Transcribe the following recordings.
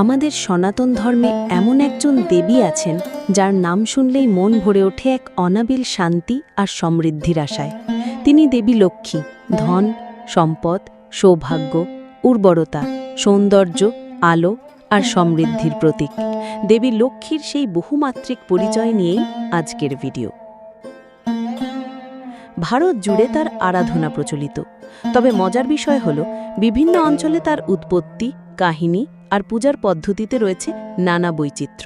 আমাদের সনাতন ধর্মে এমন একজন দেবী আছেন, যার নাম শুনলেই মন ভরে ওঠে এক অনাবিল শান্তি আর সমৃদ্ধির আশায়। তিনি দেবী লক্ষ্মী, ধন, সম্পদ, সৌভাগ্য, উর্বরতা, সৌন্দর্য, আলো আর সমৃদ্ধির প্রতীক। দেবী লক্ষ্মীর সেই বহুমাত্রিক পরিচয় নিয়েই আজকের ভিডিও। ভারত জুড়ে তার আরাধনা প্রচলিত। তবে মজার বিষয় হল, বিভিন্ন অঞ্চলে তার উৎপত্তি কাহিনী আর পূজার পদ্ধতিতে রয়েছে নানা বৈচিত্র্য।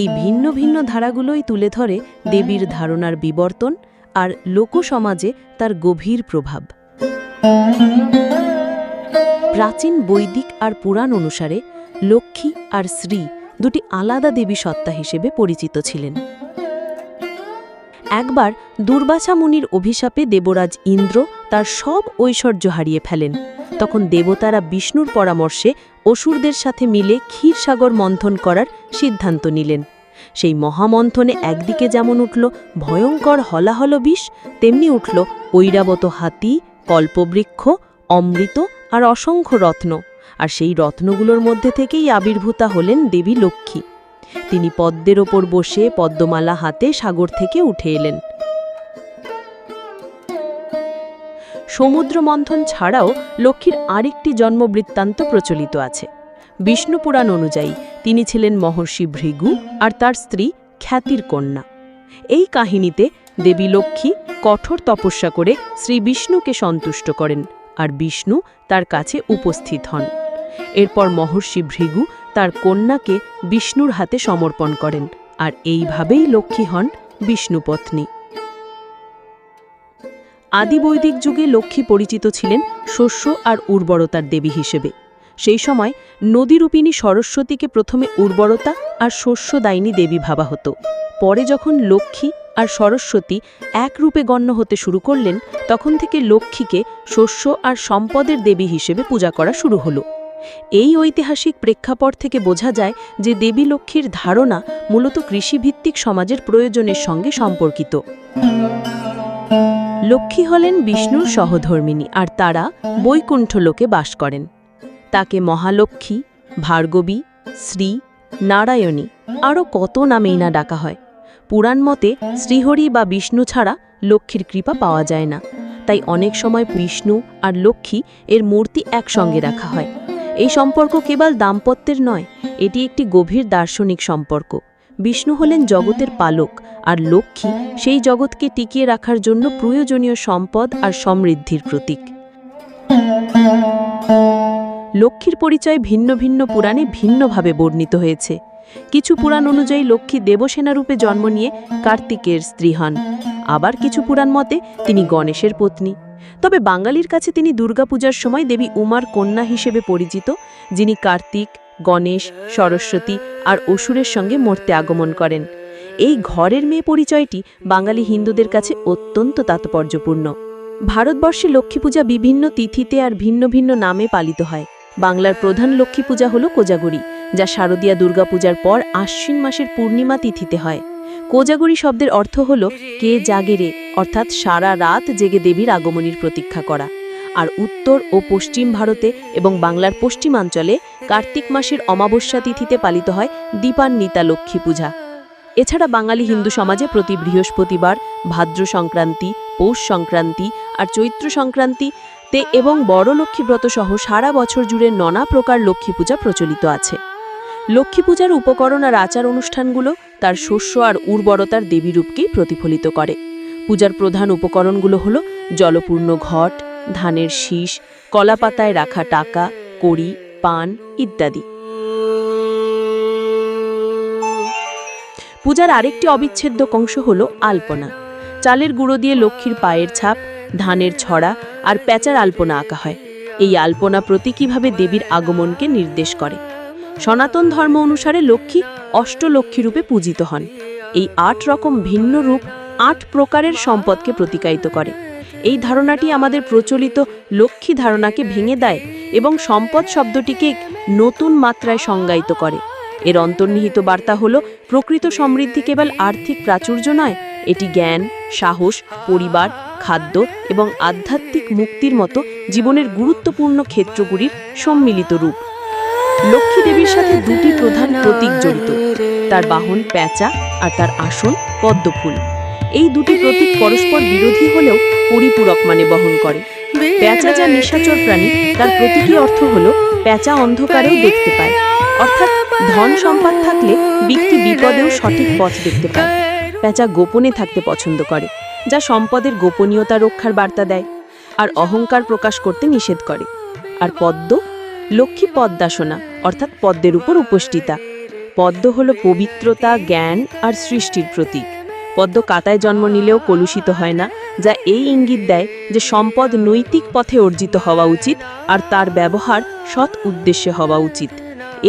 এই ভিন্ন ভিন্ন ধারাগুলোই তুলে ধরে দেবীর ধারণার বিবর্তন আর লোকসমাজে তার গভীর প্রভাব। প্রাচীন বৈদিক আর পুরাণ অনুসারে লক্ষ্মী আর শ্রী দুটি আলাদা দেবী সত্তা হিসেবে পরিচিত ছিলেন। একবার দুর্বাসা মুনির অভিশাপে দেবরাজ ইন্দ্র তার সব ঐশ্বর্য হারিয়ে ফেলেন। তখন দেবতারা বিষ্ণুর পরামর্শে অসুরদের সাথে মিলে ক্ষীরসাগর মন্থন করার সিদ্ধান্ত নিলেন। সেই মহামন্থনে একদিকে যেমন উঠল ভয়ঙ্কর হলাহল বিষ, তেমনি উঠল ঐরাবত হাতি, কল্পবৃক্ষ, অমৃত আর অসংখ্য রত্ন। আর সেই রত্নগুলোর মধ্যে থেকেই আবির্ভূতা হলেন দেবী লক্ষ্মী। তিনি পদ্মের ওপর বসে পদ্মমালা হাতে সাগর থেকে উঠে এলেন। সমুদ্র মন্থন ছাড়াও লক্ষ্মীর আরেকটি জন্মবৃত্তান্ত প্রচলিত আছে। বিষ্ণুপুরাণ অনুযায়ী তিনি ছিলেন মহর্ষি ভৃগু আর তার স্ত্রী খ্যাতির কন্যা। এই কাহিনীতে দেবী লক্ষ্মী কঠোর তপস্যা করে শ্রী বিষ্ণুকে সন্তুষ্ট করেন আর বিষ্ণু তার কাছে উপস্থিত হন। এরপর মহর্ষি ভৃগু তার কন্যাকে বিষ্ণুর হাতে সমর্পণ করেন আর এইভাবেই লক্ষ্মী হন বিষ্ণুপত্নী। আদিবৈদিক যুগে লক্ষ্মী পরিচিত ছিলেন শস্য আর উর্বরতার দেবী হিসেবে। সেই সময় নদীরূপিণী সরস্বতীকে প্রথমে উর্বরতা আর শস্যদায়িনী দেবী ভাবা হতো। পরে যখন লক্ষ্মী আর সরস্বতী এক রূপে গণ্য হতে শুরু করলেন, তখন থেকে লক্ষ্মীকে শস্য আর সম্পদের দেবী হিসেবে পূজা করা শুরু হলো। এই ঐতিহাসিক প্রেক্ষাপট থেকে বোঝা যায় যে দেবী লক্ষ্মীর ধারণা মূলত কৃষিভিত্তিক সমাজের প্রয়োজনের সঙ্গে সম্পর্কিত। লক্ষ্মী হলেন বিষ্ণুর সহধর্মিনী আর তারা বৈকুণ্ঠ লোকে বাস করেন। তাকে মহালক্ষ্মী, ভার্গবী, শ্রী, নারায়ণী আরও কত নামেই না ডাকা হয়। পুরাণ মতে শ্রীহরি বা বিষ্ণু ছাড়া লক্ষ্মীর কৃপা পাওয়া যায় না। তাই অনেক সময় বিষ্ণু আর লক্ষ্মী এর মূর্তি একসঙ্গে রাখা হয়। এই সম্পর্ক কেবল দাম্পত্যের নয়, এটি একটি গভীর দার্শনিক সম্পর্ক। বিষ্ণু হলেন জগতের পালক আর লক্ষ্মী সেই জগৎকে টিকিয়ে রাখার জন্য প্রয়োজনীয় সম্পদ আর সমৃদ্ধির প্রতীক। লক্ষ্মীর পরিচয় ভিন্ন ভিন্ন পুরাণে ভিন্নভাবে বর্ণিত হয়েছে। কিছু পুরাণ অনুযায়ী লক্ষ্মী দেবসেনা রূপে জন্ম নিয়ে কার্তিকের স্ত্রী হন। আবার কিছু পুরাণ মতে তিনি গণেশের পত্নী। তবে বাঙালির কাছে তিনি দুর্গাপূজার সময় দেবী উমার কন্যা হিসেবে পরিচিত, যিনি কার্তিক গণেশ, সরস্বতী আর অসুরের সঙ্গে মর্তে আগমন করেন। এই ঘরের মেয়ে পরিচয়টি বাঙালি হিন্দুদের কাছে অত্যন্ত তাৎপর্যপূর্ণ। ভারতবর্ষে লক্ষ্মী পূজা বিভিন্ন তিথিতে আর ভিন্ন ভিন্ন নামে পালিত হয়। বাংলার প্রধান লক্ষ্মী পূজা হল কোজাগরি, যা শারদীয়া দুর্গাপূজার পর আশ্বিন মাসের পূর্ণিমা তিথিতে হয়। কোজাগরি শব্দের অর্থ হল কে জাগেরে অর্থাৎ সারা রাত জেগে দেবীর আগমনীর প্রতীক্ষা করা। আর উত্তর ও পশ্চিম ভারতে এবং বাংলার পশ্চিমাঞ্চলে কার্তিক মাসের অমাবস্যা তিথিতে পালিত হয় দীপান্বিতা লক্ষ্মী পূজা। এছাড়া বাঙালি হিন্দু সমাজে প্রতি বৃহস্পতিবার ভাদ্র সংক্রান্তি, পৌষ সংক্রান্তি আর চৈত্র সংক্রান্তিতে এবং বড় লক্ষ্মী ব্রত সহ সারা বছর জুড়ে নানা প্রকার লক্ষ্মী পূজা প্রচলিত আছে। লক্ষ্মী পূজার উপকরণ আর আচার অনুষ্ঠানগুলো তার শস্য আর উর্বরতার দেবীরূপকেই প্রতিফলিত করে। পূজার প্রধান উপকরণগুলো হল জলপূর্ণ ঘট, ধানের শীষ, কলাপাতায় রাখা টাকা, কড়ি পান, ইত্যাদি। পূজার আরেকটি অবিচ্ছেদ্য অংশ হল আলপনা। চালের গুঁড়ো দিয়ে লক্ষ্মীর পায়ের ছাপ, ধানের ছড়া আর প্যাচার আলপনা আঁকা হয়। এই আলপনা প্রতীকীভাবে দেবীর আগমনকে নির্দেশ করে? সনাতন ধর্ম অনুসারে লক্ষ্মী অষ্টলক্ষ্মী রূপে পূজিত হন। এই আট রকম ভিন্ন রূপ, আট প্রকারের সম্পদকে প্রতিকায়িত করে। এই ধারণাটি আমাদের প্রচলিত লক্ষ্মী ধারণাকে ভেঙে দেয় এবং সম্পদ শব্দটিকে নতুন মাত্রায় সংজ্ঞায়িত করে। এর অন্তর্নিহিত বার্তা হল, প্রকৃত সমৃদ্ধি কেবল আর্থিক প্রাচুর্য নয়, এটি জ্ঞান, সাহস, পরিবার, খাদ্য এবং আধ্যাত্মিক মুক্তির মতো জীবনের গুরুত্বপূর্ণ ক্ষেত্রগুলির সম্মিলিত রূপ। লক্ষ্মী দেবীর সাথে দুটি প্রধান প্রতীক জড়িত, তার বাহন প্যাঁচা আর তার আসন পদ্মফুল। এই দুটি প্রতীক পরস্পর বিরোধী হলেও পরিপূরক মানে বহন করে। প্যাঁচা যা নিশাচর প্রাণী তার প্রতীকী অর্থ হলো প্যাঁচা অন্ধকারেও দেখতে পায়। অর্থাৎ ধন সম্পদ থাকলে ব্যক্তি বিপদেও সঠিক পথ দেখতে পায়। প্যাঁচা গোপনে থাকতে পছন্দ করে যা সম্পদের গোপনীয়তা রক্ষার বার্তা দেয় আর অহংকার প্রকাশ করতে নিষেধ করে। আর পদ্ম লক্ষ্মী পদ্মাসনা অর্থাৎ পদ্মের উপর উপষ্টিতা পদ্ম হল পবিত্রতা জ্ঞান আর সৃষ্টির প্রতীক। পদ্ম কাতায় জন্ম নিলেও কলুষিত হয় না, যা এই ইঙ্গিত দেয় যে সম্পদ নৈতিক পথে অর্জিত হওয়া উচিত আর তার ব্যবহার সৎ উদ্দেশ্যে হওয়া উচিত।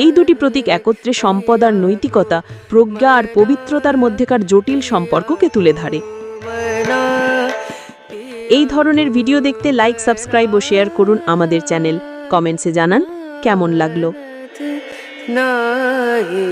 এই দুটি প্রতীক একত্রে সম্পদ আর নৈতিকতা, প্রজ্ঞা আর পবিত্রতার মধ্যেকার জটিল সম্পর্ককে তুলে ধরে। এই ধরনের ভিডিও দেখতে লাইক, সাবস্ক্রাইব ও শেয়ার করুন আমাদের চ্যানেল। কমেন্টসে জানান কেমন লাগল। নায়ে